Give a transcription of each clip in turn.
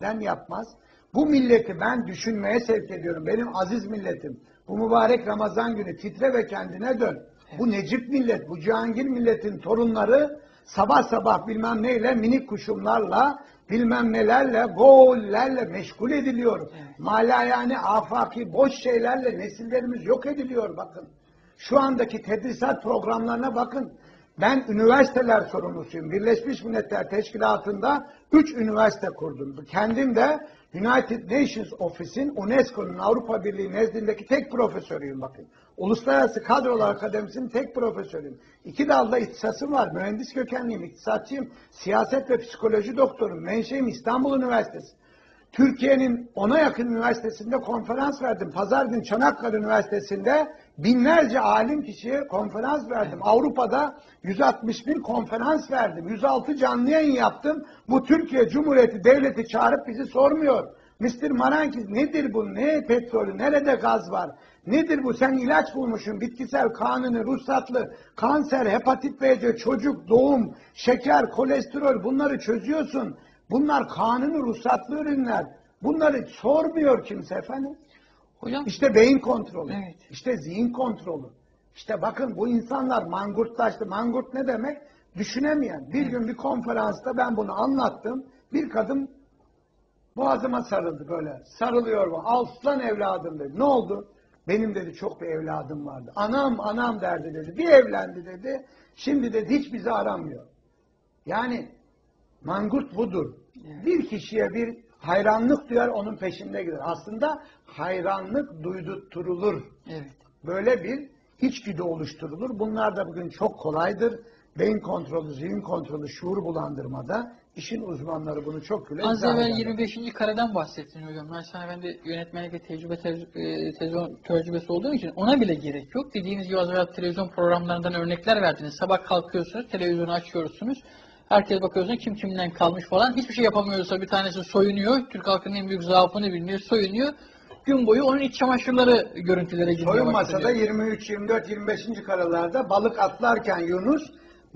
Sen yapmaz. Bu milleti ben düşünmeye sevk ediyorum. Benim aziz milletim. Bu mübarek Ramazan günü titre ve kendine dön. Bu Necip millet, bu Cihangir milletin torunları sabah sabah bilmem neyle minik kuşumlarla bilmem nelerle gollerle meşgul ediliyor. Mala yani afaki boş şeylerle nesillerimiz yok ediliyor bakın. Şu andaki tedrisat programlarına bakın. Ben üniversiteler sorumlusuyum. Birleşmiş Milletler Teşkilatı'nda 3 üniversite kurdum. Kendim de United Nations Office'in UNESCO'nun Avrupa Birliği nezdindeki tek profesörüyüm bakın. Uluslararası Kadrolar Akademisi'nin tek profesörüyüm. İki dalda ihtisasım var. Mühendis kökenliyim, iktisatçıyım. Siyaset ve psikoloji doktorum. Menşeim İstanbul Üniversitesi. Türkiye'nin ona yakın üniversitesinde konferans verdim. Pazar gün Çanakkale Üniversitesi'nde binlerce alim kişiye konferans verdim. Avrupa'da 161 konferans verdim. 106 canlı yayın yaptım. Bu Türkiye Cumhuriyeti Devleti çağırıp bizi sormuyor. Mr. Marankiz nedir bu? Ne petrolü? Nerede gaz var? Nedir bu? Sen ilaç bulmuşsun. Bitkisel, kanuni, ruhsatlı, kanser, hepatit B, çocuk, doğum, şeker, kolesterol bunları çözüyorsun. Bunlar kanuni, ruhsatlı ürünler. Bunları sormuyor kimse efendim. Hocam İşte beyin kontrolü. Evet. İşte zihin kontrolü. İşte bakın bu insanlar mangurtlaştı. Mangurt ne demek? Düşünemeyen. Bir gün bir konferansta ben bunu anlattım. Bir kadın boğazıma sarıldı böyle. Sarılıyor bu. Aslan evladım dedi. Ne oldu? Benim dedi çok bir evladım vardı. Anam anam derdi dedi. Bir evlendi dedi. Şimdi dedi hiç bizi aramıyor. Yani mangurt budur. Bir kişiye bir hayranlık duyar onun peşinde gider. Aslında hayranlık duydurtturulur. evet. Böyle bir içgüdü oluşturulur. Bunlar da bugün çok kolaydır. Beyin kontrolü, zihin kontrolü, şuur bulandırmada işin uzmanları bunu çok güzel Az evvel ederler. 25. kareden bahsettin hocam. Ben sana ben de yönetmenlik ve tecrübe tec- e, tezon- tecrübesi olduğum için ona bile gerek yok. Dediğiniz gibi az evvel televizyon programlarından örnekler verdiniz. Sabah kalkıyorsunuz, televizyonu açıyorsunuz. Herkes bakıyorsunuz kim kimden kalmış falan. Hiçbir şey yapamıyorsa bir tanesi soyunuyor. Türk halkının en büyük zaafını bilmiyor. Soyunuyor. Gün boyu onun iç çamaşırları görüntülere girmeye Soyun başlıyor. masada 23, 24, 25. karalarda balık atlarken Yunus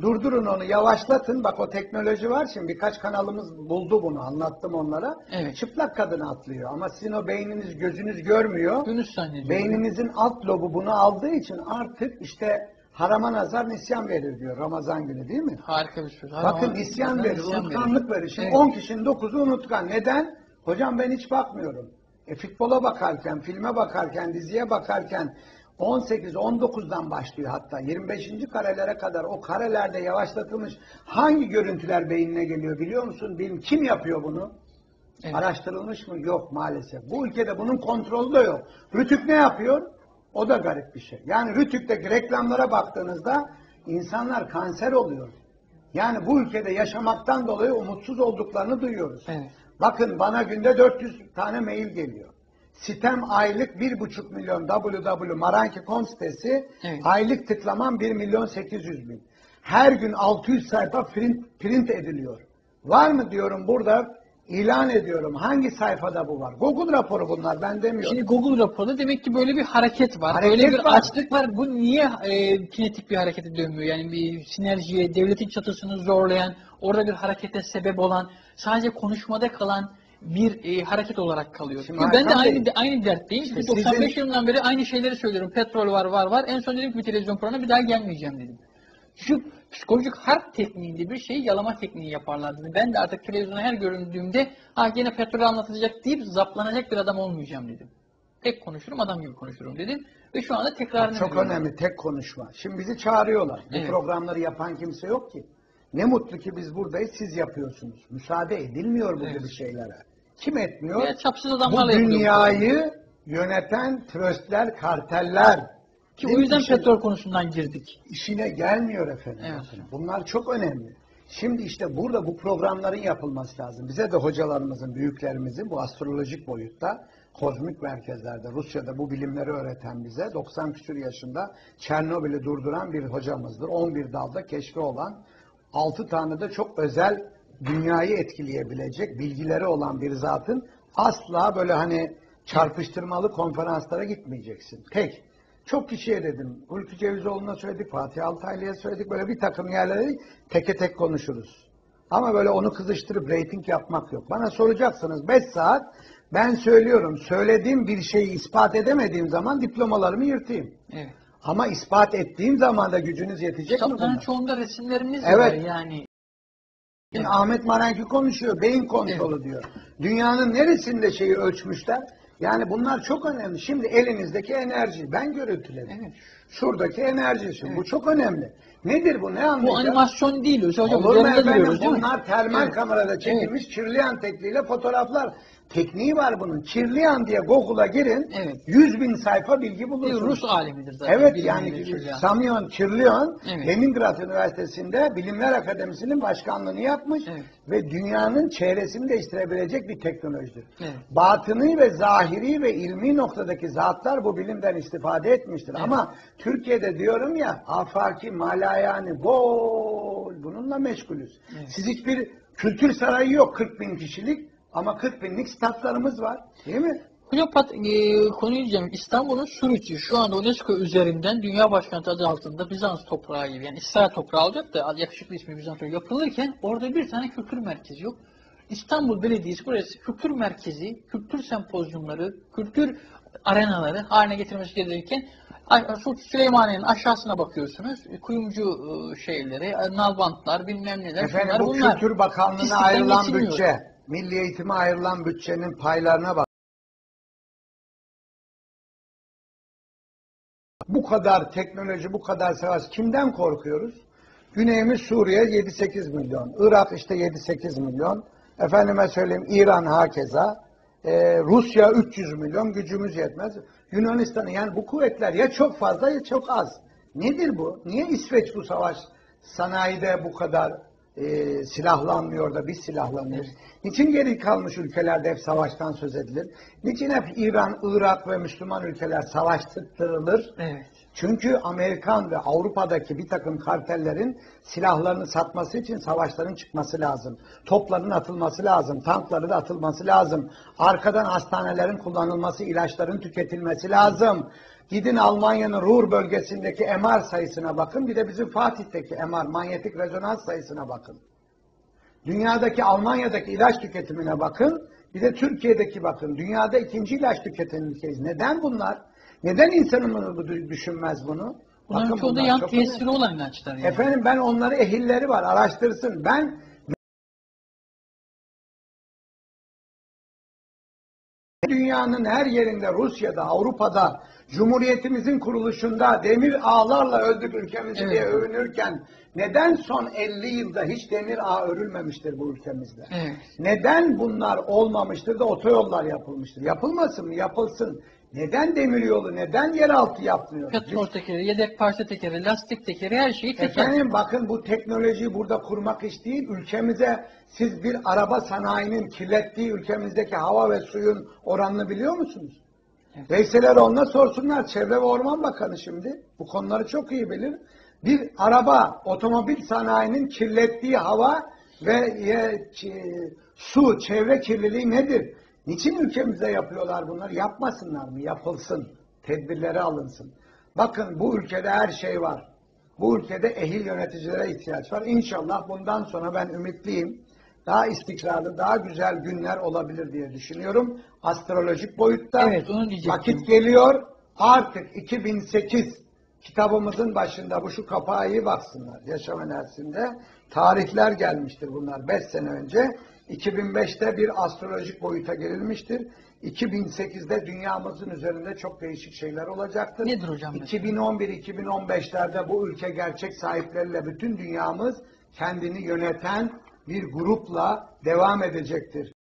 durdurun onu yavaşlatın. Bak o teknoloji var şimdi birkaç kanalımız buldu bunu anlattım onlara. Evet. Çıplak kadın atlıyor ama sizin o beyniniz gözünüz görmüyor. Yunus zannediyor. Beyninizin alt lobu bunu aldığı için artık işte harama nazar nisyan verir diyor Ramazan günü değil mi? Harika bir söz. Bakın nisyan verir, nisyan unutkanlık verir. Şimdi Evet. 10 kişinin 9'u unutkan. Neden? Hocam ben hiç bakmıyorum. E futbola bakarken, filme bakarken, diziye bakarken 18-19'dan başlıyor hatta 25. karelere kadar o karelerde yavaşlatılmış hangi görüntüler beynine geliyor biliyor musun? Bilim kim yapıyor bunu? Evet. Araştırılmış mı? Yok maalesef. Bu ülkede bunun kontrolü de yok. Rütük ne yapıyor? O da garip bir şey. Yani Rütük'teki reklamlara baktığınızda insanlar kanser oluyor. Yani bu ülkede yaşamaktan dolayı umutsuz olduklarını duyuyoruz. Evet. Bakın bana günde 400 tane mail geliyor. Sitem aylık 1,5 milyon www.maranki.com sitesi Evet. aylık tıklamam 1 milyon 800 bin. Her gün 600 sayfa print, print ediliyor. Var mı diyorum burada ilan ediyorum. Hangi sayfada bu var? Google raporu bunlar ben demiyorum. Şimdi Google raporunda demek ki böyle bir hareket var. Hareket böyle bir var. açlık var. Bu niye e, kinetik bir harekete dönmüyor? Yani bir sinerjiye, devletin çatısını zorlayan, orada bir harekete sebep olan, sadece konuşmada kalan bir e, hareket olarak kalıyor. Şimdi ben de aynı Bey, aynı dertteyim. işte 95 sizin- yılından beri aynı şeyleri söylüyorum. Petrol var, var, var. En son dedim ki bir televizyon programına bir daha gelmeyeceğim dedim. Şu psikolojik harp tekniğinde bir şey yalama tekniği yaparlar dedi. Ben de artık televizyona her göründüğümde ha gene petrol anlatılacak deyip zaplanacak bir adam olmayacağım dedim. Tek konuşurum adam gibi konuşurum dedim. Ve şu anda tekrarını Çok ediyorum. önemli tek konuşma. Şimdi bizi çağırıyorlar. Bu Evet. programları yapan kimse yok ki. Ne mutlu ki biz buradayız siz yapıyorsunuz. Müsaade edilmiyor bu Evet. gibi şeylere. Kim etmiyor? Ya çapsız Bu adamlarla yapılıyor. dünyayı yöneten tröstler, karteller. Ki Bizim o yüzden işe- petrol konusundan girdik. işine gelmiyor efendim. Evet. Bunlar çok önemli. Şimdi işte burada bu programların yapılması lazım. Bize de hocalarımızın, büyüklerimizin bu astrolojik boyutta kozmik merkezlerde, Rusya'da bu bilimleri öğreten bize 90 küsur yaşında Çernobil'i durduran bir hocamızdır. 11 dalda keşfi olan 6 tane de çok özel dünyayı etkileyebilecek bilgileri olan bir zatın asla böyle hani çarpıştırmalı konferanslara gitmeyeceksin. Tek. Çok kişiye dedim. Hulki Cevizoğlu'na söyledik, Fatih Altaylı'ya söyledik. Böyle bir takım yerlere teke tek konuşuruz. Ama böyle onu kızıştırıp reyting yapmak yok. Bana soracaksınız 5 saat ben söylüyorum. Söylediğim bir şeyi ispat edemediğim zaman diplomalarımı yırtayım. Evet. Ama ispat ettiğim zaman da gücünüz yetecek mi Kitapların buna? çoğunda resimlerimiz Evet. var yani. Şimdi Ahmet Maranki konuşuyor. Beyin kontrolü diyor. Dünyanın neresinde şeyi ölçmüşler? Yani bunlar çok önemli. Şimdi elinizdeki enerji. Ben görüntüledim. Evet. Şuradaki enerji. Şimdi Bu çok önemli. Nedir bu? Ne Bu anlayacağız? animasyon değil. Hocam Olur mu efendim? Bunlar termal Evet. kamerada çekilmiş kirliyan tekniğiyle fotoğraflar. Tekniği var bunun. Kirliyan diye Google'a girin. Evet. 100 bin sayfa bilgi Bir bulursunuz. Rus alemidir zaten. Evet yani. Samyon Kirlion Evet. Leningrad Üniversitesi'nde Bilimler Akademisi'nin başkanlığını yapmış Evet. ve dünyanın çevresini değiştirebilecek bir teknolojidir. Evet. Batını ve zahiri ve ilmi noktadaki zatlar bu bilimden istifade etmiştir. Evet. Ama Türkiye'de diyorum ya afaki, malayani bol bununla meşgulüz. Evet. Siz hiçbir kültür sarayı yok 40 bin kişilik ama 40 binlik statlarımız var. Değil mi? Hocam pat, e, konuyu diyeceğim. İstanbul'un Suruç'u şu anda UNESCO üzerinden Dünya Başkenti adı altında Bizans toprağı gibi yani İsrail toprağı olacak da yakışıklı ismi Bizans toprağı yapılırken orada bir tane kültür merkezi yok. İstanbul Belediyesi burası kültür merkezi, kültür sempozyumları, kültür arenaları haline getirmesi gerekirken Süleymaniye'nin aşağısına bakıyorsunuz. Kuyumcu e, şeyleri, nalbantlar, bilmem neler. Efendim şunlar, bu bunlar. Kültür Bakanlığı'na ayrılan bütçe, Milli Eğitime ayrılan bütçenin paylarına bak. Bu kadar teknoloji, bu kadar savaş kimden korkuyoruz? Güneyimiz Suriye 7-8 milyon, Irak işte 7-8 milyon, efendime söyleyeyim İran hakeza, Ee, Rusya 300 milyon gücümüz yetmez. Yunanistan yani bu kuvvetler ya çok fazla ya çok az. Nedir bu? Niye İsveç bu savaş sanayide bu kadar e, silahlanmıyor da biz silahlanıyoruz? Niçin geri kalmış ülkelerde hep savaştan söz edilir? Niçin hep İran, Irak ve Müslüman ülkeler savaştırılır? Evet. Çünkü Amerikan ve Avrupa'daki bir takım kartellerin silahlarını satması için savaşların çıkması lazım. Topların atılması lazım, tankların atılması lazım. Arkadan hastanelerin kullanılması, ilaçların tüketilmesi lazım. Gidin Almanya'nın Ruhr bölgesindeki MR sayısına bakın. Bir de bizim Fatih'teki MR, manyetik rezonans sayısına bakın. Dünyadaki Almanya'daki ilaç tüketimine bakın. Bir de Türkiye'deki bakın. Dünyada ikinci ilaç tüketim ülkeyiz. Neden bunlar? Neden insanımız bu düşünmez bunu? Bunların çoğu da yan tesiri olan inançlar. Yani. Efendim ben onları ehilleri var araştırsın. Ben dünyanın her yerinde Rusya'da, Avrupa'da, Cumhuriyetimizin kuruluşunda demir ağlarla öldük ülkemizi Evet. diye övünürken neden son 50 yılda hiç demir ağ örülmemiştir bu ülkemizde? Evet. Neden bunlar olmamıştır da otoyollar yapılmıştır? Yapılmasın mı? Yapılsın. Neden demiryolu, neden yeraltı yapmıyor? Petrol tekeri, yedek parça tekeri, lastik tekeri her şeyi teker. Efendim bakın bu teknolojiyi burada kurmak iş değil. Ülkemize siz bir araba sanayinin kirlettiği ülkemizdeki hava ve suyun oranını biliyor musunuz? Evet. Veysel Eroğlu'na sorsunlar. Çevre ve Orman Bakanı şimdi. Bu konuları çok iyi bilir. Bir araba, otomobil sanayinin kirlettiği hava ve e, su, çevre kirliliği nedir? Niçin ülkemizde yapıyorlar bunları? Yapmasınlar mı? Yapılsın. Tedbirleri alınsın. Bakın bu ülkede her şey var. Bu ülkede ehil yöneticilere ihtiyaç var. İnşallah bundan sonra ben ümitliyim. Daha istikrarlı, daha güzel günler olabilir diye düşünüyorum. Astrolojik boyutta Evet, onu diyecektim. vakit geliyor. Artık 2008 kitabımızın başında bu şu kapağı iyi baksınlar. Yaşam enerjisinde tarihler gelmiştir bunlar 5 sene önce. 2005'te bir astrolojik boyuta gelinmiştir. 2008'de dünyamızın üzerinde çok değişik şeyler olacaktır. Nedir hocam mesela? 2011-2015'lerde bu ülke gerçek sahipleriyle bütün dünyamız kendini yöneten bir grupla devam edecektir.